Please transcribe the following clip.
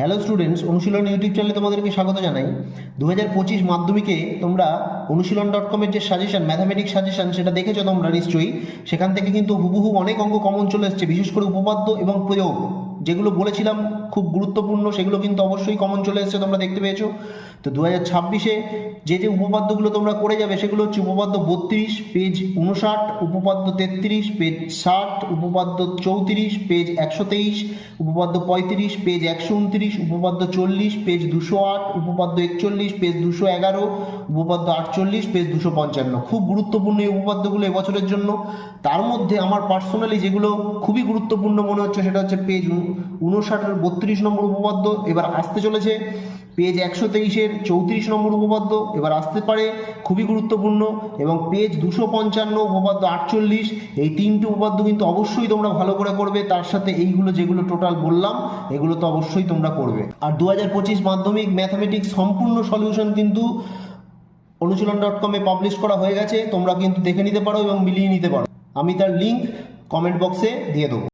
Hello students অনুশীলন YouTube চ্যানেলে তোমাদেরকে স্বাগত জানাই। দু হাজার পঁচিশ মাধ্যমিকে তোমরা অনুশীলন ডট কমের যে সাজেশন ম্যাথামেটিক্স সাজেশন সেটা দেখেছ তোমরা নিশ্চয়ই। সেখান থেকে কিন্তু হুবহু অনেক অঙ্ক কমন চলে এসছে, বিশেষ করে উপপাদ্য এবং প্রয়োগ। যেগুলো বলেছিলাম খুব গুরুত্বপূর্ণ, সেগুলো কিন্তু অবশ্যই কমন চলে এসছে, তোমরা দেখতে পেয়েছ। তো দু হাজার ছাব্বিশে যে যে উপপাদ্যগুলো তোমরা করে যাবে, সেগুলো হচ্ছে উপপাদ্য বত্রিশ পেজ উনষাট উপপাদ্য তেত্রিশ পেজ ষাট, উপপাদ্য চৌত্রিশ পেজ একশো তেইশ, উপপাদ্য পঁয়ত্রিশ পেজ একশো উনত্রিশ, উপপাদ্য চল্লিশ পেজ দুশো আট, উপপাদ্য একচল্লিশ পেজ দুশো এগারো, উপপাদ্য আটচল্লিশ পেজ দুশো পঞ্চান্ন। খুব গুরুত্বপূর্ণ এই উপপাদ্যগুলো এবছরের জন্য। তার মধ্যে আমার পার্সোনালি যেগুলো খুবই গুরুত্বপূর্ণ মনে হচ্ছে, সেটা হচ্ছে পেজ উনষাটের বত্রিশ নম্বর উপপাদ্য, এবার আসতে চলেছে। পেজ একশো তেইশের চৌত্রিশ নম্বর উপপাদ্য, এবার আসতে পারে খুবই গুরুত্বপূর্ণ এবং পেজ দুশো পঞ্চান্ন উপপাদ্য আটচল্লিশ। এই তিনটি উপপাদ্য কিন্তু অবশ্যই তোমরা ভালো করে করবে তার সাথে এইগুলো যেগুলো টোটাল বললাম, এগুলো তো অবশ্যই তোমরা করবে আর দু হাজার পঁচিশ মাধ্যমিক ম্যাথামেটিক্স সম্পূর্ণ সলিউশন কিন্তু অনুশীলন ডট কমে পাবলিশ করা হয়ে গেছে, তোমরা কিন্তু দেখে নিতে পারো এবং মিলিয়ে নিতে পারো। আমি তার লিঙ্ক কমেন্ট বক্সে দিয়ে দেবো।